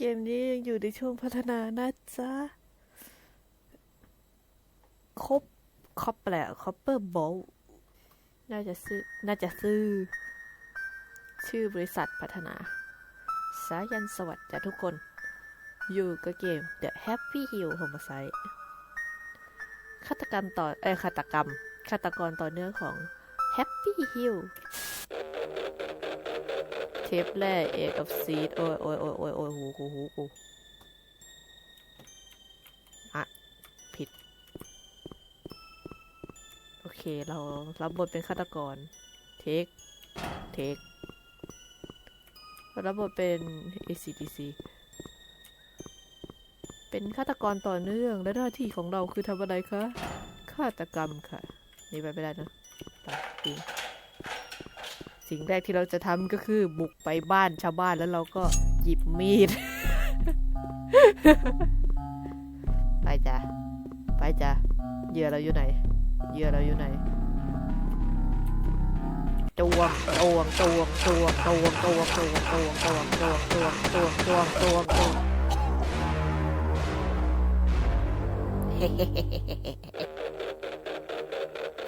เกมนี้ยังอยู่ในช่วงพัฒนานะจ๊ะครบคอปแปลคอปเปอร์บอลน่าจะซื้อ น่าจะซื้อ ชื่อบริษัทพัฒนา สายันสวัสดิ์จ้ะทุกคน อยู่กับเกม The Happy Hill Homicide ฆาตกรรมต่อ เอ้ฆาตกรรม ฆาตกรต่อเนื่องของ Happy Hill เทปแรกเอกับซีดโอ้ยโอ้ยโอ้ยโอ้ยโอ้ยหูกูหูกูอะผิด โอเคเรารับบทเป็นฆาตกร เทค เทครับบทเป็น ACDC เป็นฆาตกรต่อเนื่องและหน้าที่ของเราคือทำอะไรคะ ฆาตกรรมค่ะ นี่ไปไม่ได้นะไปปี สิ่งแรกที่เราจะทำก็คือบุกไปบ้านชาวบ้านแล้วเราก็หยิบมีด ไปจ้ะ ไปจ้ะ เหยื่อเราอยู่ไหน เหยื่อเราอยู่ไหนตวงตวงตวงตวงตวงตวงตวงตวงตวงตวงตวงตวงตวงตวงตวง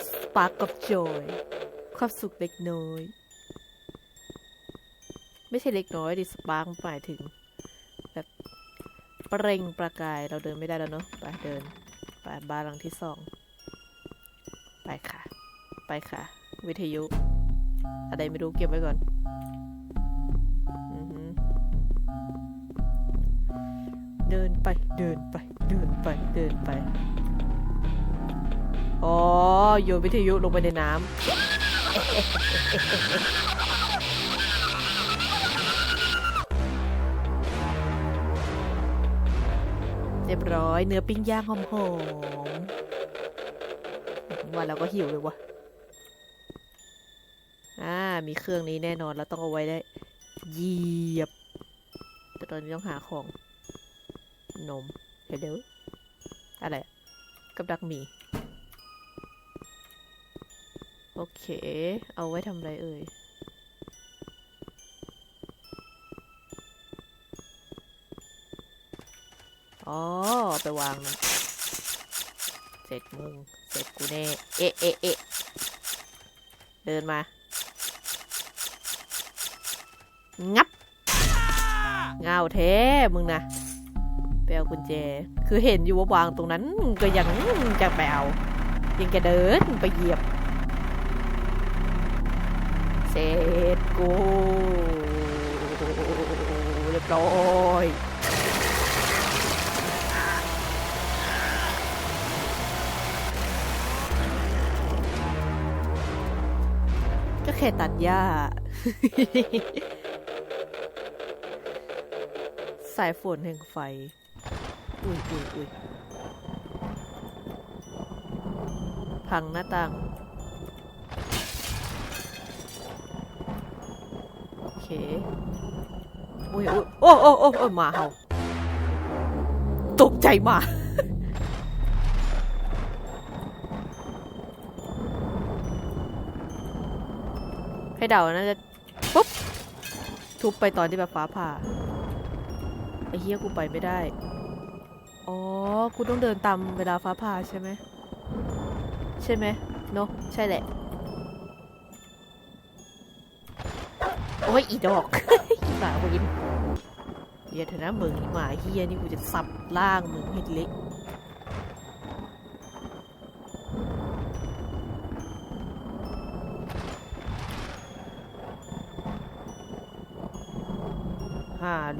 สปาร์กกับจอย ความสุขเล็กน้อย ไม่ใช่เล็กน้อยดิสปาร์กหมายถึง แบบเปร่งประกายเราเดินไม่ได้แล้วเนาะไปเดินไปบ้านหลังที่สองไปค่ะ ไปค่ะ วิทยุ อะไรไม่รู้เก็บไว้ก่อนอเดินไปเดินไปเดินไปเดินไป อ๋อโยนวิทยุลงไปในน้ำ ยบร้อย เนื้อปิ้งย่างหอมๆว่าเราก็หิวเลยวะอ่า มีเครื่องนี้แน่นอนเราต้องเอาไว้ได้เหยียบ แต่ตอนนี้ต้องหาของ นมเดี๋ยวเดวอะไร กับดักหมี โอเค เอาไว้ทำอะไรเอ่ย อ๋อไปวางนะเสร็จมึง เสร็จกูแน่ เอ๊ะเอ๊ะเอ๊ะเดินมา งับเงาแท้มึงนะไปเอากุญแจ คือเห็นอยู่ว่าวางตรงนั้นก็ยังจะไปเอายังจะเดินไปเหยียบ เสร็จกูเรียบร้อย ก็แค่ตัดหญ้า สายฝนแห่งไฟ อุ้ยอุ้ยอุ้ยพังหน้าต่าง โอเค อุ้ยอุ้ยโอ้โอ้โอ้โอ้หมาเห่าตกใจหมา ให้เดาน่าจะปุ๊บทุบไปตอนที่แบบฟ้าผ่าไอ้เฮียกูไปไม่ได้ อ๋อ กูต้องเดินตามเวลาฟ้าผ่าใช่ไหม ใช่ไหมเนอะใช่แหละ โอ้ย อีดอกอีหมาวินเดี๋ยวเถอะนะมึงหมาเฮียนี่กูจะสับล่างมึงให้เละ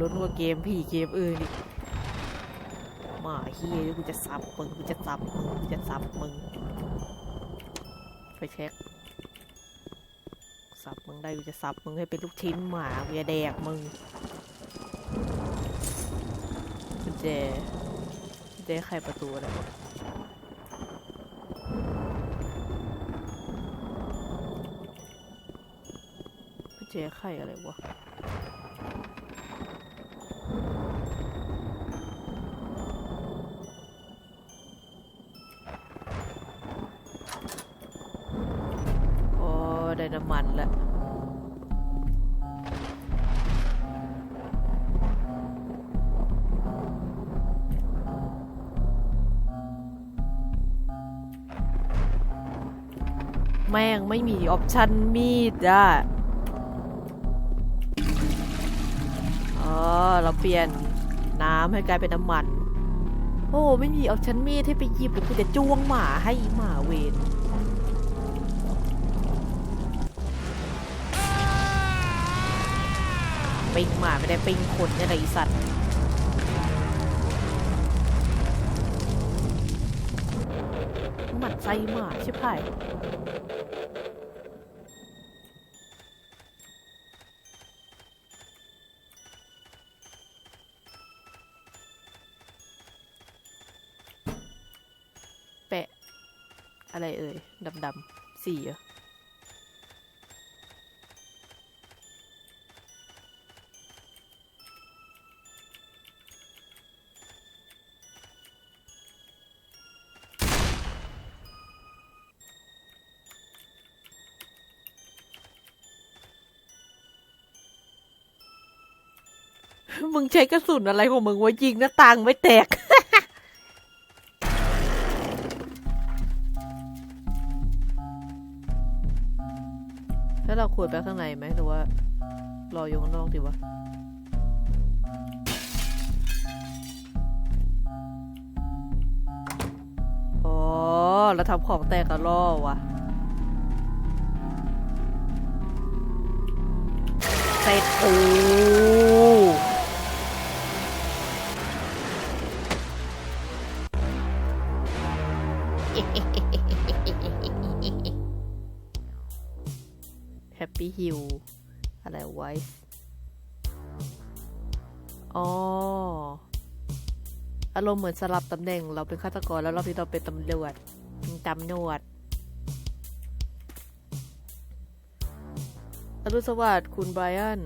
ลุ้นกว่าเกมพี่เกมอื่นอีกมาเฮียกูจะสับมึงกูจะสับมึงกูจะสับมึงไปเช็คสับมึงได้กูจะสับมึงให้เป็นลูกชิ้นหมากูจะแดกมึงกุญแจกุญแจไขประตูอะไรวะกุญแจไขอะไรวะ ไม่มีออปชันมีดอะอ๋อเราเปลี่ยนน้ำให้กลายเป็นน้ำมัน โอ้ไม่มีออปชันมีดให้ไปหยิบหรือกูจะจ้วงหมาให้หมาเวนปิ้งหมาไม่ได้ปิ้งคนเนี่ยแหละไอสัตว์หมันไส้หมาใชิบหา อะไรเอ่ยดำๆสีเหรอมึงใช้กระสุนอะไรของมึงวะยิงหน้าต่างไม่แตก อกดีวะอ๋อเราทำของแตกกระล่อว่ะเสร็จโอ้แฮปปี้ฮิลอะไรไว้ อ๋อ อารมณ์เหมือนสลับตำแหน่ง เราเป็นฆาตกรแล้วรอบนี้เราเป็นตำรวจตำรวจอรุณสวัสดิ์คุณไบรอัน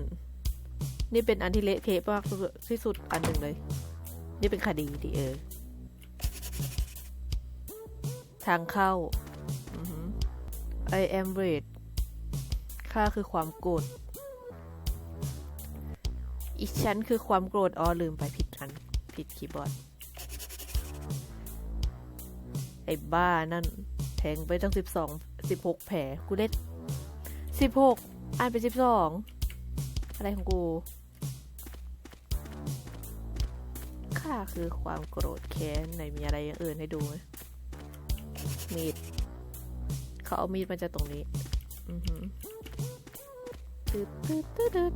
นี่เป็นอันที่เละเทะมากที่สุดอันหนึ่งเลย นี่เป็นคดีดิเออ ทางเข้าอือหือ I am rage ค่าคือความโกรธ อีฉันคือความโกรธอ๋อลืมไปผิดอัน ผิดคีย์บอร์ด ไอ้บ้านั่นแทงไปตั้งสิบสองสิบหกแผลกูได้สิบหกอ่านไปสิบสองอะไรของกูค่าคือความโกรธแค้นไหนมีอะไรอย่างอื่นให้ดูไหมมีดเขาเอามีดมาจากตรงนี้ อือหือตึ๊ดตึ๊ดตึ๊ด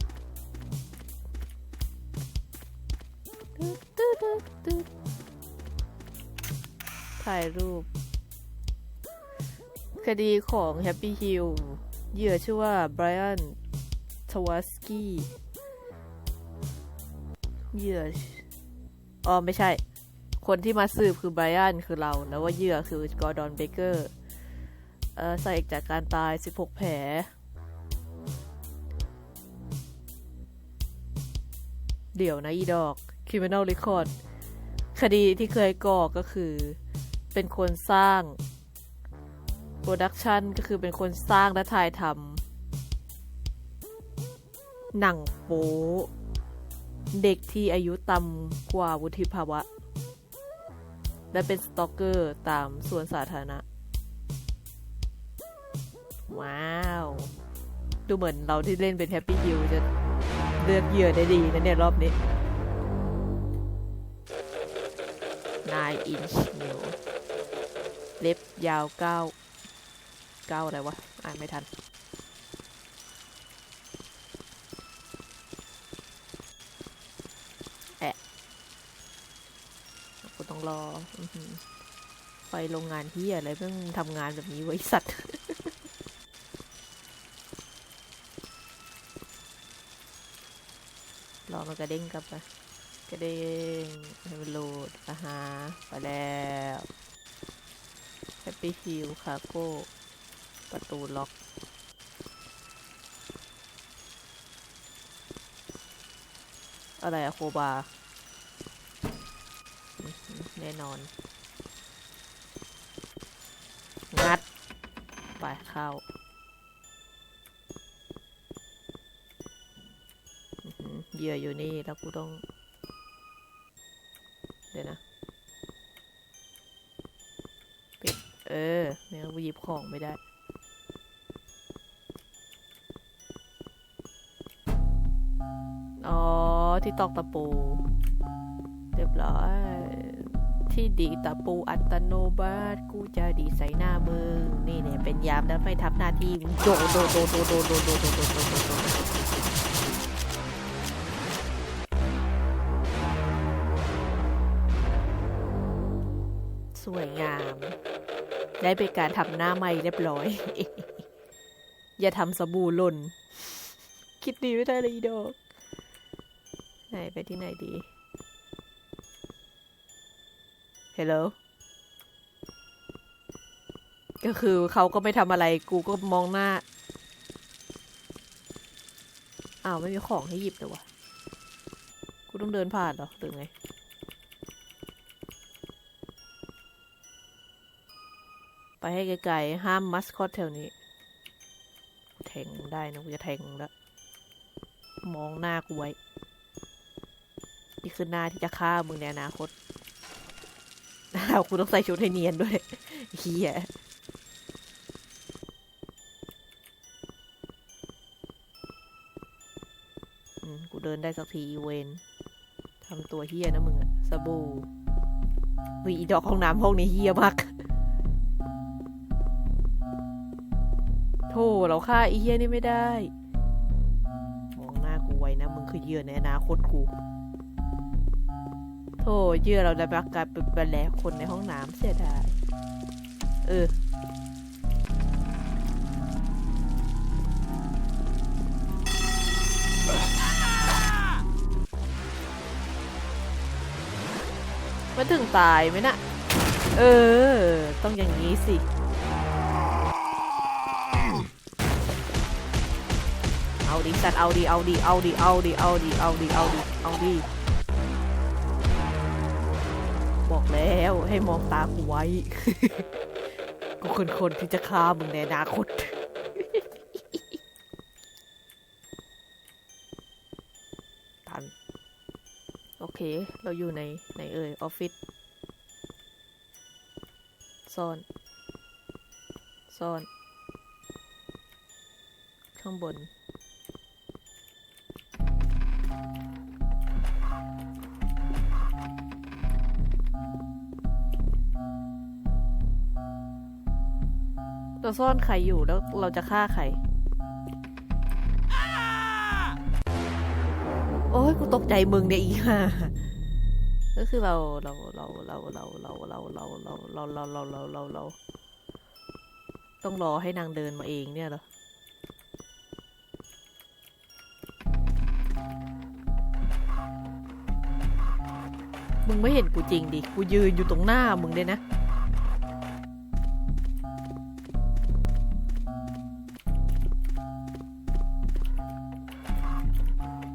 ถ่ายรูป คดีของ Happy Hill เหยื่อชื่อว่าไบรอันทวัสกี้เหยื่ออ๋อไม่ใช่ คนที่มาสืบคือไบรอันคือเรา แล้วว่าเหยื่อคือกอร์ดอนเบเกอร์เอ่อสาเหตุจากการตาย 16 แผล เดี๋ยวนะอีดอก Criminal Record คดีที่เคยก่อก็คือ เป็นคนสร้างโปรดักชันก็คือเป็นคนสร้างและถ่ายทำหนังโป๊เด็กที่อายุต่ำกว่าวุฒิภาวะ และเป็นสตอกเกอร์ตามส่วนสาธารณะ ว้าว ดูเหมือนเราที่เล่นเป็นแฮปปี้ฮิลจะเลือกเหยื่อได้ดีนะเนี่ยรอบนี้ 9 inch nail เล็บยาวเก้าเก้าอะไรวะ อ่านไม่ทัน แอะกูต้องรออื้อหือไปโรงงานที่อะไรเพิ่งทำงานแบบนี้ไว้สัตว์รอมันกระเด้งกลับไป กระเด้งให้มันโหลดอาหาไปแล้วแฮปปี้ฮิลคาโก้ ประตูล็อกอะไรอะโคบา แน่นอน งัด ไปเข้า เหยื่ออยู่นี่ แล้วกูต้อง๋ยวนะ ปิด เออไม่งั้นกูหยิบของไม่ได้อ๋อ ที่ตอกตะปู เรียบร้อย ที่ดีตะปูอัตโนมัติกูจะดีใส่หน้ามึง นี่เนี่ยเป็นยามแล้วไม่ทับหน้าที่มึงโดโดโดโดโดโดโดโดโดโด วยงาม ได้เป็นการทำหน้าใหม่เรียบร้อย อย่าทำสบู่หล่น คิดดีไม่ได้เลยดอก ไหนไปที่ไหนดีฮัลโหลก็คือเขาก็ไม่ทำอะไรกูก็มองหน้า อ้าว ไม่มีของให้หยิบเลยวะกูต้องเดินผ่านเหรอหรือไง ไปให้ไกลๆ ห้ามมัสคอตแถวนี้ แทงได้นะกูจะแทงแล้ว มองหน้ากูไว้ นี่คือหน้าที่จะฆ่ามึงในอนาคตเรากูต้องใส่ชุดให้เนียนด้วยเฮียกูเดินได้สักทีอีเวนทำตัวเฮียนะมึงอะสบู่วีดอกห้องน้ำห้องนี้เฮียมาก เราฆ่าไอีเฮียนี่ไม่ได้มองหน้ากูไว้นะ มึงคือเหยื่อในอนาคตกู โธ่เหยื่อเราได้ประกาศเป็นไปแล้วคนในห้องน้ำเสียดายเออมันถึงตายไหมนะ่ะ เออ ต้องอย่างนี้สิ ดิสัตว์เอาดิเอาดิเอาดิเอาดิเอาดิเอาดิเอาดิเอาดิบอกแล้วให้มองตากูไว้ กูคนคนที่จะฆ่ามึงในอนาคตตัน โอเค เราอยู่ในในเอ่ยออฟฟิศซ่อนซ่อนข้างบน เราซ่อนใครอยู่แล้วเราจะฆ่าใครโอ้ยกูตกใจมึงเนี่ยอีห่าก็คือเราเราเราเราเราเราเราเราเราเราเราเราเราเราเราต้องรอให้นางเดินมาเองเนี่ยเหรอมึงไม่เห็นกูจริงดิ กูยืนอยู่ตรงหน้ามึงเลยนะ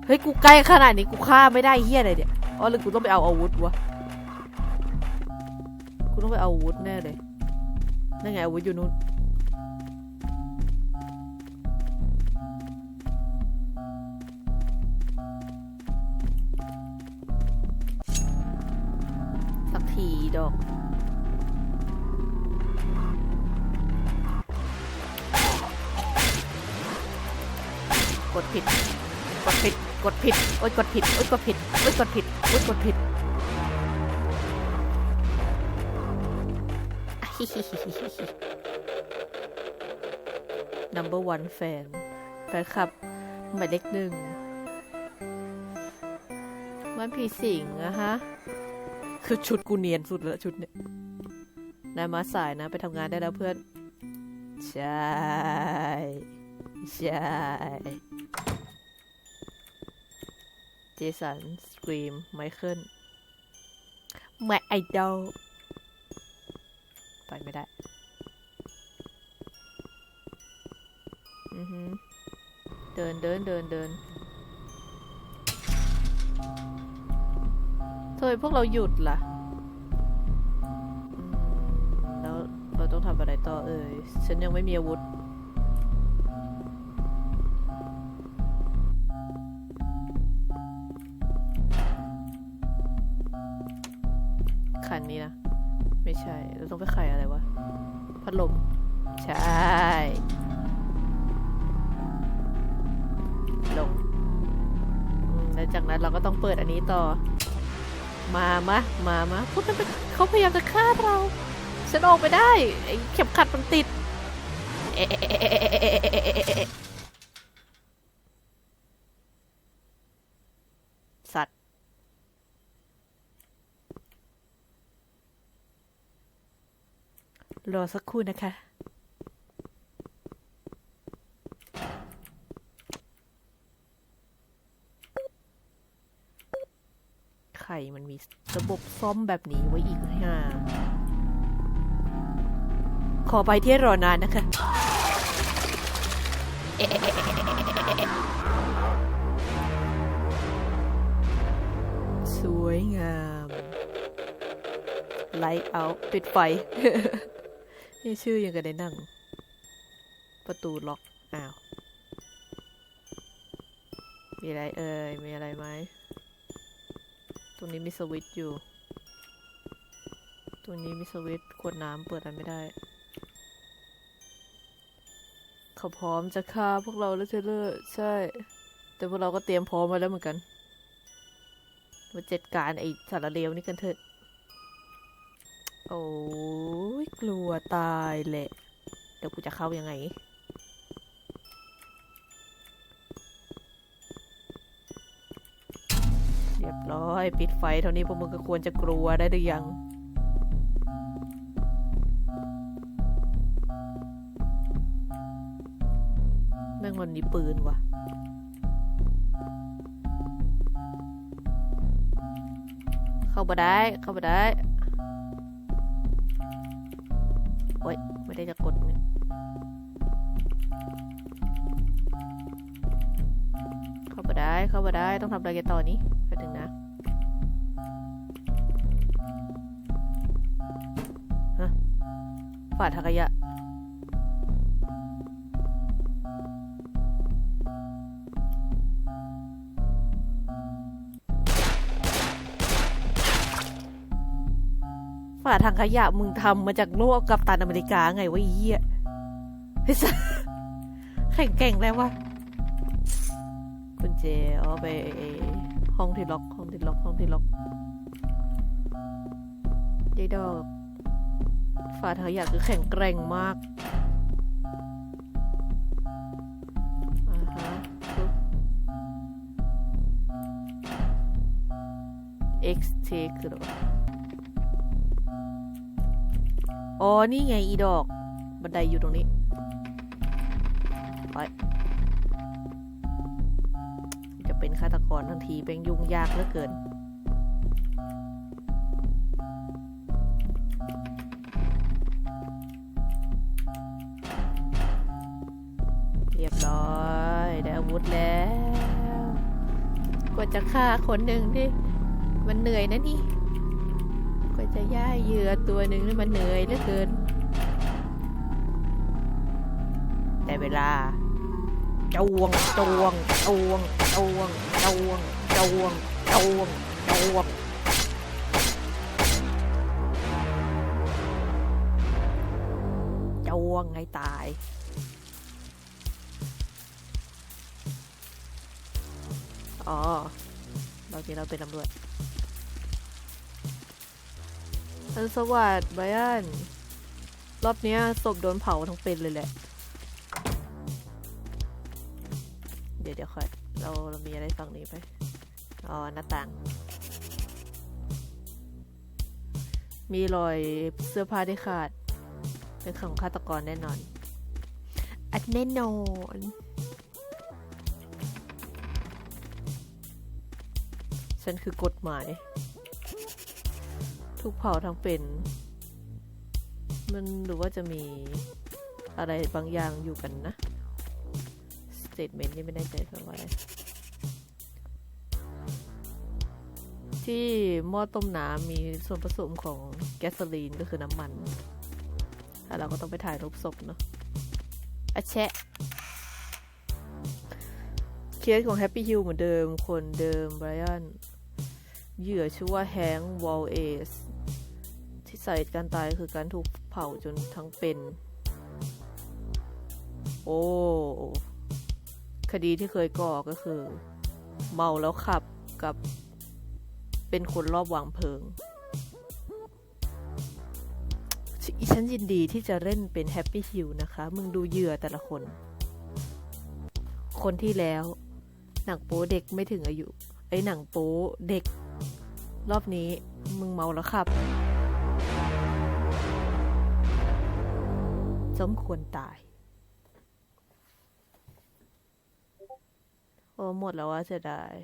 เฮ้ย กูใกล้ขนาดนี้กูฆ่าไม่ได้เฮียอะไรเนี่ย อ๋อหรือกูต้องไปเอาอาวุธวะ กูต้องไปเอาอาวุธแน่เลยนั่นไงอาวุธอยู่นู้นสักทีดอกกดผิดกดผิด กดผิดโอ๊ยกดผิดโอ๊ยกดผิดโอ๊ยกดผิดโอ๊ยกดผิด number one fan แฟนคลับหมายเลขหนึ่งมันผีสิงอะฮะ คือชุดกูเนียนสุดแล้วชุดเนี่ยนายมาสายนะ ไปทำงานได้แล้วเพื่อน ใช่ ใช่ เจสันสกรีมไมเคิลแมไอดอลไปไม่ได้ อือหือเดินเดินเดินเดินทำไมพวกเราหยุดล่ะอืมแล้วเราต้องทำอะไรต่อเอ่ย ฉันยังไม่มีอาวุธ นี้นะ ไม่ใช่เราต้องไปไขอะไรวะ พัดลม ใช่ ลงแล้วจากนั้นเราก็ต้องเปิดอันนี้ต่อ มามะ มามาพวกนั้นเป็นเขาพยายามจะฆ่าเรา ฉันออกไปได้ไอ้เข็มขัดมันติด เอ๊ะ รอสักครู่นะคะใครมันมีระบบซ่อมแบบนี้ไว้อีกฮะขอไปที่รอนานนะคะ สวยงาม ไลท์เอาปิดไฟ นี่ชื่อยังกันในหนั่ง ประตูล็อก อ้าว มีอะไรเอ่ย มีอะไรไหม ตรงนี้มีสวิตช์อยู่ ตรงนี้มีสวิตช์ขวดน้ำเปิดอะไรไม่ได้ เขาพร้อมจะฆ่าพวกเราแล้วเทเลอร์ใช่ แต่พวกเราก็เตรียมพร้อมมาแล้วเหมือนกัน มาจัดการไอ้สารเลวนี่กันเถอะ โอ้ยกลัวตายแหละ เดี๋ยวกูจะเข้ายังไง เรียบร้อย ปิดไฟเท่านี้พวกมึงก็ควรจะกลัวได้หรือยัง แม่งมันมีปืนว่ะเข้ามาได้ เข้ามาได้ ไม่ได้จะกดเนี่ยเข้ามาได้เข้ามาได้ต้องทำอะไรกันต่อนี้ไปถึงนะฮะฝาดทักยะ ฝาถังขยะมึงทำมาจากโลกกับตันอเมริกาไงวะไอ้เหี้ยสัสแข่งแก่งแล้ววะคุณเจเอาไปห้องที่ล็อกห้องที่ล็อกห้องที่ล็อกยายดอกฝาถังขยะคือแข็งแกร่งมากอ่าฮะปุ๊บ X take คืออะไร อ๋อ นี่ไงอีดอก บันไดอยู่ตรงนี้ ไป จะเป็นฆาตกรทันทีเป็นยุ่งยากเหลือเกิน เรียบร้อย ได้อาวุธแล้ว กว่าจะฆ่าคนหนึ่งที่มันเหนื่อยนะนี่ จะย่ายเหยื่อตัวหนึ่งนี่มันเหนื่อยเหลือเกิน แต่เวลาจวงจวงจวงจวงจวงจวงจวงจวงจวงให้ตายอ๋อเราที่เราเป็นตำรวจ อันสวัสดไบอันรอบเนี้ยศพโดนเผาทั้งเป็นเลยแหละ เดี๋ยวเดี๋ยวค่อยเราเรามีอะไรฝั่งนี้ไป อ๋อ หน้าต่าง มีรอยเสื้อผ้าที่ขาด เป็นของฆาตกรแน่นอน อัดแน่นอนฉันคือกฎหมาย ทุกเผ่าทั้งเป็น มันหรือว่าจะมีอะไรบางอย่างอยู่กันนะ สเต t เมนต์นี่ไม่แน่ใจแปลว่าอะไรที่หม้อต้มน้ำมีส่วนผสมของแก๊สโซลีนก็คือน้ำมันแล้วเราก็ต้องไปถ่ายรูปศพเนาะอะแชะเคสของ Happy Hill เหมือนเดิม คนเดิมไบรอันเหยื่อชื่อว่าแฮงวอลเอส สาเหตุการตายคือการถูกเผาจนทั้งเป็น โอ้ คดีที่เคยก่อก็คือ เมาแล้วขับกับเป็นคนรอบวางเพลิงฉฉันยินดีที่จะเล่นเป็นแฮปปี้ฮิวนะคะ มึงดูเหยื่อแต่ละคน คนที่แล้ว หนังโป๊เด็กไม่ถึงอายุ ไอ้หนังโป๊เด็ก รอบนี้มึงเมาแล้วครับ สมควรตาย โอ้หมดแล้วว่าเสียดาย